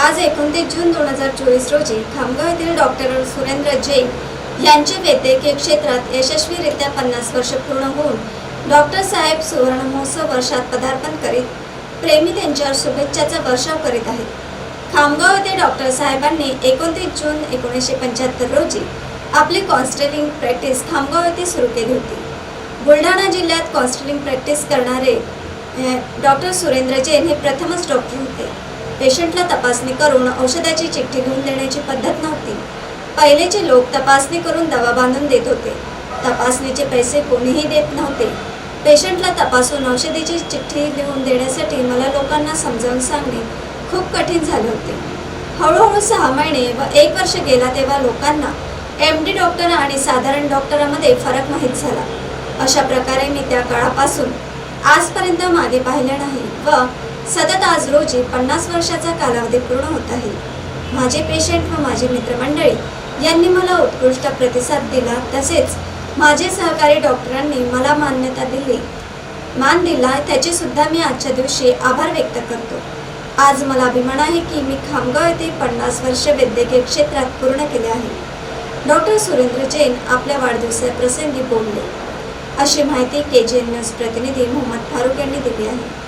आज एकोणतीस जून दोन हजार चोवीस रोजी खामगाव येथील डॉक्टर सुरेंद्र जैन यांचे वैद्यकीय क्षेत्रात यशस्वीरित्या पन्नास वर्ष पूर्ण होऊन डॉक्टर साहेब सुवर्ण महोत्सव वर्षात पदार्पण करीत प्रेमी त्यांच्यावर शुभेच्छाचा वर्षाव करीत आहेत. खामगाव येथे डॉक्टर साहेबांनी एकोणतीस जून एकोणीसशे पंच्याहत्तर रोजी आपली कॉन्स्टेलिंग प्रॅक्टिस खामगाव येथे सुरू केली होती. बुलढाणा जिल्ह्यात कॉन्स्टेलिंग प्रॅक्टिस करणारे डॉक्टर सुरेंद्र जैन हे प्रथमच डॉक्टर होते. पेशंटला तपासणी करून औषधाची चिठ्ठी घेऊन देण्याची पद्धत नव्हती. पहिलेचे लोक तपासणी करून दवा बांधून देत होते. तपासणीचे पैसे कोणीही देत नव्हते. पेशंटला तपासून औषधीची चिठ्ठी लिहून देण्यासाठी मला लोकांना समजावून सांगणे खूप कठीण झाले होते. हळूहळू सहा महिने व एक वर्ष गेला तेव्हा लोकांना एम डी डॉक्टर आणि साधारण डॉक्टरांमध्ये फरक माहीत झाला. अशा प्रकारे मी त्या काळापासून आजपर्यंत मागे पाहिले नाही व सतत आज रोजी पन्नास वर्षाचा कालावधी पूर्ण होत आहे. माझे पेशंट व माझे मित्रमंडळी यांनी मला उत्कृष्ट प्रतिसाद दिला. तसेच माझे सहकारी डॉक्टरांनी मला मान्यता दिली. मान दिला त्याचे सुद्धा मी आजच्या दिवशी आभार व्यक्त करतो. आज मला अभिमान आहे की मी खामगाव येथे पन्नास वर्ष वैद्यकीय क्षेत्रात पूर्ण केले आहे. डॉक्टर सुरेंद्र जैन आपल्या वाढदिवसाप्रसंगी बोलले. अशी माहिती के जी एन न्यूज प्रतिनिधी मोहम्मद फारुक यांनी दिली आहे.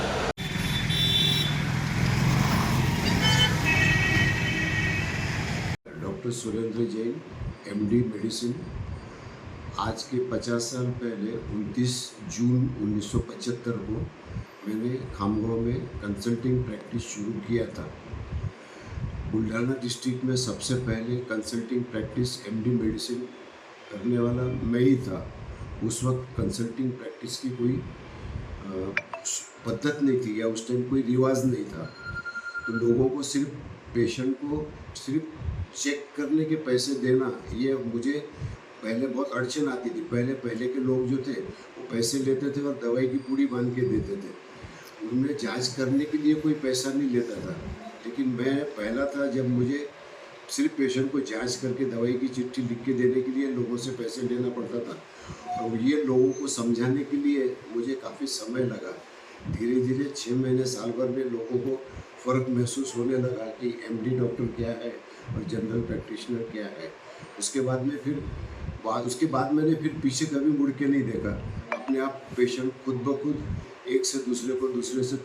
Doctor Surendra Jain MD medicine आज के 50 साल पहले 29 जून 1975 को मैंने खामगांव में कंसल्टिंग प्रैक्टिस शुरू किया था। बुल्ढाना डिस्ट्रिक्ट में सबसे पहले कंसल्टिंग प्रैक्टिस एमडी मेडिसिन करने वाला मैं ही था। उस वक्त कंसल्टिंग प्रैक्टिस की कोई पद्धत नहीं थी या उस टाइम कोई रिवाज नहीं था। तो लोगों को सिर्फ़ पेशेंट को सिर्फ़ चेक करने के पैसे देना, ये मुझे पहले बहुत अड़चन आती थी। पहले पहले के लोग जो थे, वो पैसे लेते थे और दवाई की पूड़ी बाँध के देते थे। उनमें जाँच करने के लिए कोई पैसा नहीं लेता था। लेकिन मैं, पहला था जब मुझे सिर्फ़ पेशेंट को जाँच करके दवाई की चिट्ठी लिख के देने के लिए लोगों से पैसे लेना पड़ता था। और ये लोगों को समझाने के लिए मुझे काफ़ी समय लगा। धीरे धीरे छः महीने साल भर में लोगों को फ़र्क महसूस होने लगा कि एमडी डॉक्टर क्या है और जनरल प्रैक्टिशनर क्या है? उसके बाद में फिर, बाद, उसके बाद मैंने फिर पीछे कभी मुड़ के नहीं देखा। अपने आप पेशेंट खुद ब खुद, एक से दूसरे को दूसरे से